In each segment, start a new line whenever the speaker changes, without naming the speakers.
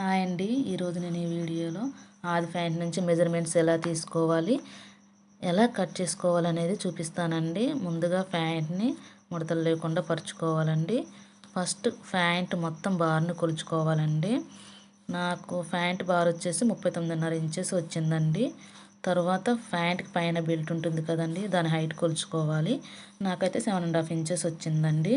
Hi అండి. ఈరోజు నేను ఈ వీడియోలో ఆది ప్యాంట్ నుంచి మెజర్మెంట్స్ ఎలా తీసుకోవాలి ఎలా కట్ చేసుకోవాలనేది చూపిస్తానండి. ముందుగా ప్యాంట్ని ముడతలు లేకుండా పరుచుకోవాలండి. ఫస్ట్ ప్యాంట్ మొత్తం బార్ని కొలుచుకోవాలండి. నాకు ప్యాంట్ బార్ వచ్చేసి ముప్పై తొమ్మిదిన్నర ఇంచెస్ వచ్చిందండి. తర్వాత ప్యాంట్కి పైన బెల్ట్ ఉంటుంది కదండి దాని హైట్ కొలుచుకోవాలి. నాకైతే సెవెన్ అండ్ హాఫ్ ఇంచెస్ వచ్చిందండి.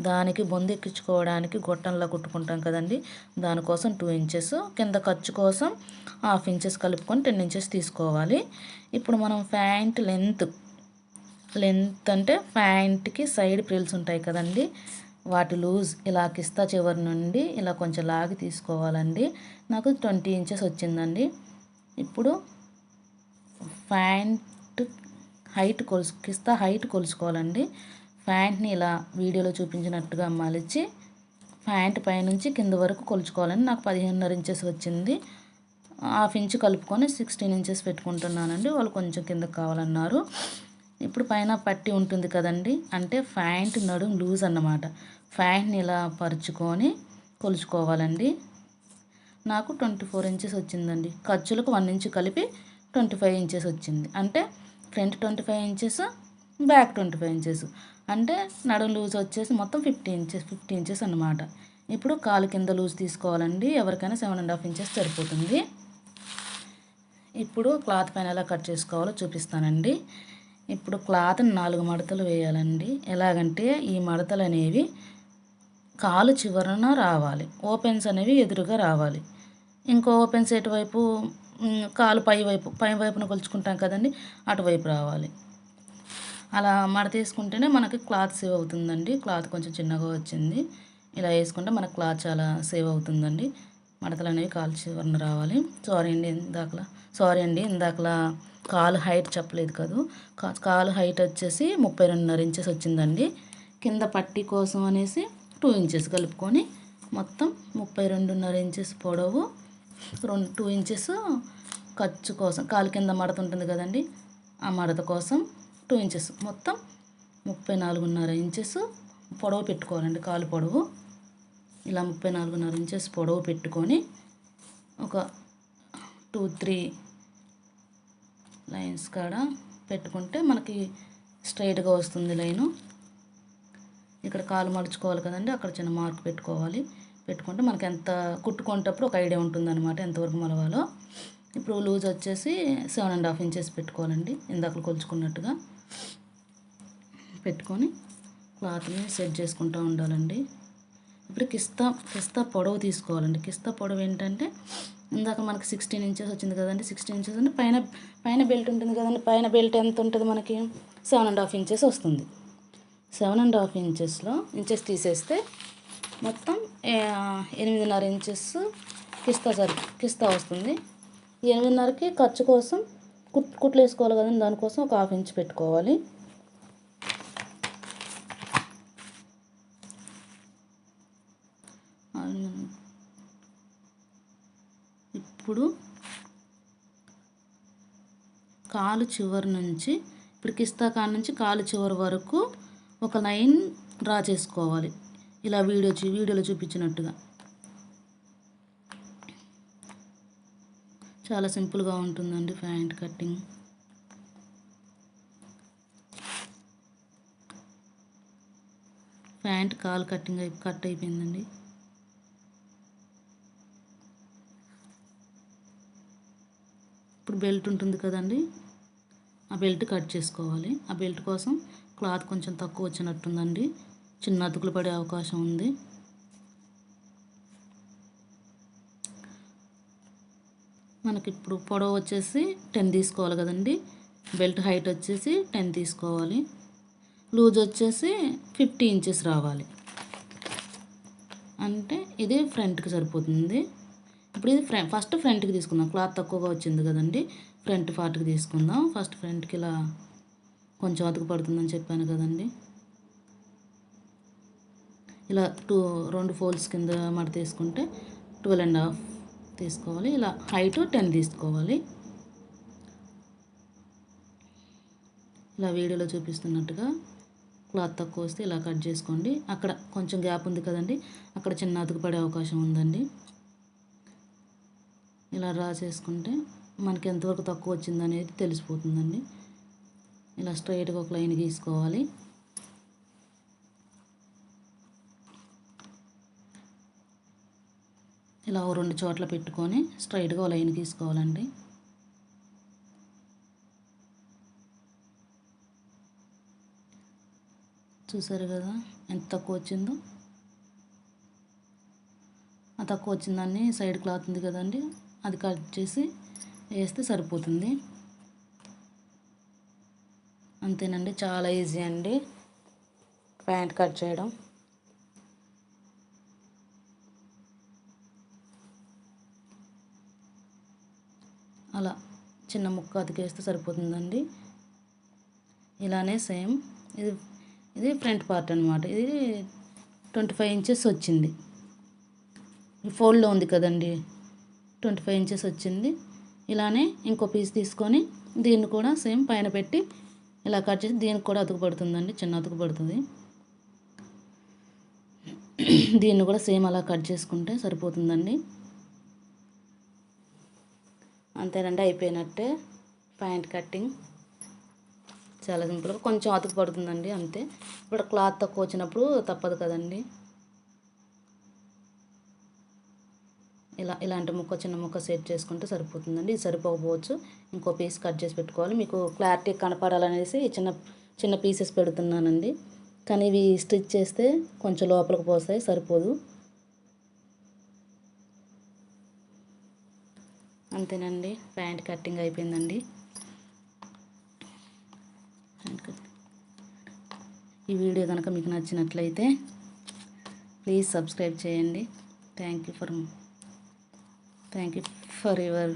దానికి బొందెక్కించుకోవడానికి గొట్టంలో కుట్టుకుంటాం కదండి. దానికోసం టూ ఇంచెస్ కింద ఖర్చు కోసం హాఫ్ ఇంచెస్ కలుపుకొని టెన్ ఇంచెస్ తీసుకోవాలి. ఇప్పుడు మనం ప్యాంట్ లెంత్ లెంత్ అంటే ప్యాంట్కి సైడ్ ప్రిల్స్ ఉంటాయి కదండి. వాటి లూజ్ ఇలా కిస్తా చివరి నుండి ఇలా కొంచెం లాగి తీసుకోవాలండి. నాకు ట్వంటీ ఇంచెస్ వచ్చిందండి. ఇప్పుడు ప్యాంట్ హైట్ కొలుసు కిస్తా హైట్ కొలుసుకోవాలండి. ప్యాంట్ని ఇలా వీడియోలో చూపించినట్టుగా మలిచి ప్యాంట్ పైనుంచి కింద వరకు కొలుచుకోవాలని నాకు పదిహేనున్నర ఇంచెస్ వచ్చింది. హాఫ్ ఇంచ్ కలుపుకొని సిక్స్టీన్ ఇంచెస్ పెట్టుకుంటున్నానండి. వాళ్ళు కొంచెం కిందకు కావాలన్నారు. ఇప్పుడు పైన పట్టి ఉంటుంది కదండి. అంటే ప్యాంట్ నడుం లూజ్ అన్నమాట. ప్యాంట్ని ఇలా పరుచుకొని కొలుచుకోవాలండి. నాకు ట్వంటీ ఫోర్ ఇంచెస్ వచ్చిందండి. ఖర్చులకు వన్ ఇంచ్ కలిపి ట్వంటీ ఫైవ్ ఇంచెస్ వచ్చింది. అంటే front twenty five inches back twenty five inches. అంటే నడుం లూజ్ వచ్చేసి మొత్తం ఫిఫ్టీ ఇంచెస్ ఫిఫ్టీ ఇంచెస్ అనమాట ఇప్పుడు కాలు కింద లూజ్ తీసుకోవాలండి. ఎవరికైనా సెవెన్ అండ్ హాఫ్ ఇంచెస్ సరిపోతుంది. ఇప్పుడు క్లాత్ పైన ఎలా కట్ చేసుకోవాలో చూపిస్తానండి. ఇప్పుడు క్లాత్ నాలుగు మడతలు వేయాలండి. ఎలాగంటే ఈ మడతలు అనేవి కాలు చివరన రావాలి. ఓపెన్స్ అనేవి ఎదురుగా రావాలి. ఇంకో ఓపెన్స్ ఎటువైపు? కాలు పై వైపు పై వైపున కొలుచుకుంటాం కదండి అటువైపు రావాలి. అలా మడత వేసుకుంటేనే మనకి క్లాత్ సేవ్ అవుతుందండి. క్లాత్ కొంచెం చిన్నగా వచ్చింది. ఇలా వేసుకుంటే మనకు క్లాత్ చాలా సేవ్ అవుతుందండి. మడతలు అనేవి కాలు చివరన రావాలి. సారీ అండి ఇందాకలా. సారీ అండి ఇందాకలా కాలు హైట్ చెప్పలేదు కదా. కాలు హైట్ వచ్చేసి ముప్పై రెండున్నర ఇంచెస్ వచ్చిందండి. కింద పట్టి కోసం అనేసి టూ ఇంచెస్ కలుపుకొని మొత్తం ముప్పై రెండున్నర ఇంచెస్ పొడవు రెండు టూ ఇంచెస్ ఖర్చు కోసం కాలు కింద మడత ఉంటుంది కదండి. ఆ మడత కోసం టూ ఇంచెస్. మొత్తం ముప్పై నాలుగున్నర ఇంచెస్ పొడవు పెట్టుకోవాలండి కాలు పొడవు. ఇలా ముప్పై నాలుగున్నర ఇంచెస్ పొడవు పెట్టుకొని ఒక టూ త్రీ లైన్స్ కాడ పెట్టుకుంటే మనకి స్ట్రైట్గా వస్తుంది లైను. ఇక్కడ కాలు మడుచుకోవాలి కదండి అక్కడ చిన్న మార్క్ పెట్టుకోవాలి. పెట్టుకుంటే మనకి ఎంత కుట్టుకునేటప్పుడు ఒక ఐడియా ఉంటుందన్నమాట ఎంతవరకు మలవాలో. ఇప్పుడు లూజ్ వచ్చేసి సెవెన్ అండ్ హాఫ్ ఇంచెస్ పెట్టుకోవాలండి ఇందాక కొలుచుకున్నట్టుగా. పెట్టుకొని క్లాత్ని సెట్ చేసుకుంటూ ఉండాలండి. ఇప్పుడు కిస్తా కిస్తా పొడవు తీసుకోవాలండి. కిస్తా పొడవు ఏంటంటే ఇందాక మనకి సిక్స్టీన్ ఇంచెస్ వచ్చింది కదండి. సిక్స్టీన్ ఇంచెస్ అంటే పైన పైన బెల్ట్ ఉంటుంది కదండి. పైన బెల్ట్ ఎంత ఉంటుంది మనకి? సెవెన్ అండ్ హాఫ్ ఇంచెస్ వస్తుంది. సెవెన్ అండ్ హాఫ్ ఇంచెస్లో ఇంచెస్ తీసేస్తే మొత్తం ఎనిమిదిన్నర ఇంచెస్ కిస్తా సరి కిస్తా వస్తుంది. ఎనిమిదిన్నరకి ఖర్చు కోసం కుట్ కుట్లు వేసుకోవాలి కదండి. దానికోసం ఒక హాఫ్ ఇంచ్ పెట్టుకోవాలి. ఇప్పుడు కాలు చివరి నుంచి ఇప్పుడు కిస్తా కాడ నుంచి కాలు చివరి వరకు ఒక లైన్ డ్రా చేసుకోవాలి. ఇలా వీడియో వీడియోలో చూపించినట్టుగా. చాలా సింపుల్గా ఉంటుందండి ప్యాంట్ కట్టింగ్. ప్యాంట్ కాల్ కట్టింగ్ అయి కట్ అయిపోయిందండి. ఇప్పుడు బెల్ట్ ఉంటుంది కదండి ఆ బెల్ట్ కట్ చేసుకోవాలి. ఆ బెల్ట్ కోసం క్లాత్ కొంచెం తక్కువ వచ్చినట్టుందండి. చిన్న అతుకులు పడే అవకాశం ఉంది. మనకి ఇప్పుడు పొడవు వచ్చేసి టెన్ తీసుకోవాలి కదండి. బెల్ట్ హైట్ వచ్చేసి టెన్ తీసుకోవాలి. లూజ్ వచ్చేసి ఫిఫ్టీ ఇంచెస్ రావాలి. అంటే ఇది ఫ్రంట్కి సరిపోతుంది. ఇప్పుడు ఇది ఫ్రంట్ ఫస్ట్ ఫ్రంట్కి తీసుకుందాం. క్లాత్ తక్కువగా వచ్చింది కదండి. ఫ్రంట్ పార్ట్కి తీసుకుందాం. ఫస్ట్ ఫ్రంట్కి ఇలా కొంచెం అతుకు పడుతుందని చెప్పాను కదండి. ఇలా టూ రెండు ఫోల్డ్స్ కింద మడ తీసుకుంటే ట్వెల్వ్ అండ్ హాఫ్ తీసుకోవాలి. ఇలా హైట్ టెన్ తీసుకోవాలి. ఇలా వీడియోలో చూపిస్తున్నట్టుగా క్లాత్ తక్కువ వస్తే ఇలా కట్ చేసుకోండి. అక్కడ కొంచెం గ్యాప్ ఉంది కదండి. అక్కడ చిన్న అతుకు పడే అవకాశం ఉందండి. ఇలా డ్రా చేసుకుంటే మనకి ఎంతవరకు తక్కువ వచ్చిందనేది తెలిసిపోతుందండి. ఇలా స్ట్రైట్గా ఒక లైన్ గీసుకోవాలి. ఇలా ఓ రెండు చోట్ల పెట్టుకొని స్ట్రైట్గా ఒక లైన్ గీసుకోవాలండి. చూసారు కదా ఎంత తక్కువ వచ్చిందో? ఆ తక్కువ వచ్చిందాన్ని సైడ్ క్లాత్ ఉంది కదండి. అది కట్ చేసి వేస్తే సరిపోతుంది. అంతేనండి చాలా ఈజీ అండి ప్యాంట్ కట్ చేయడం. అలా చిన్న ముక్క అతికేస్తే సరిపోతుందండి. ఇలానే సేమ్ ఇది ఇది ఫ్రంట్ పార్ట్ అనమాట ఇది ట్వంటీ ఫైవ్ ఇంచెస్ వచ్చింది. ఈ ఫోల్డ్లో ఉంది కదండి. ట్వంటీ ఫైవ్ ఇంచెస్ వచ్చింది. ఇలానే ఇంకో పీస్ తీసుకొని దీన్ని కూడా సేమ్ పైన పెట్టి ఇలా కట్ చేసి దీనికి కూడా అతుకు పడుతుందండి చిన్న అతుకు పడుతుంది. దీన్ని కూడా సేమ్ అలా కట్ చేసుకుంటే సరిపోతుందండి. అంతేనండి అయిపోయినట్టే ప్యాంట్ కట్టింగ్ చాలా సింపుల్గా కొంచెం అతుకు పడుతుందండి అంతే. ఇప్పుడు క్లాత్ తక్కువ వచ్చినప్పుడు తప్పదు కదండి. ఇలా ఇలాంటి ముక్క చిన్న ముక్క సెట్ చేసుకుంటే సరిపోతుందండి. ఇది సరిపోకపోవచ్చు. ఇంకో పీస్ కట్ చేసి పెట్టుకోవాలి. మీకు క్లారిటీ కనపడాలనేసి చిన్న చిన్న పీసెస్ పెడుతున్నానండి. కానీ ఇవి స్టిచ్ చేస్తే కొంచెం లోపలికి పోస్తాయి సరిపోదు. అంతేనండి. ప్యాంట్ కట్టింగ్ అయిపోయిందండి. ఈ వీడియో కనుక మీకు నచ్చినట్లయితే ప్లీజ్ సబ్స్క్రైబ్ చేయండి. Thank you for thank you for your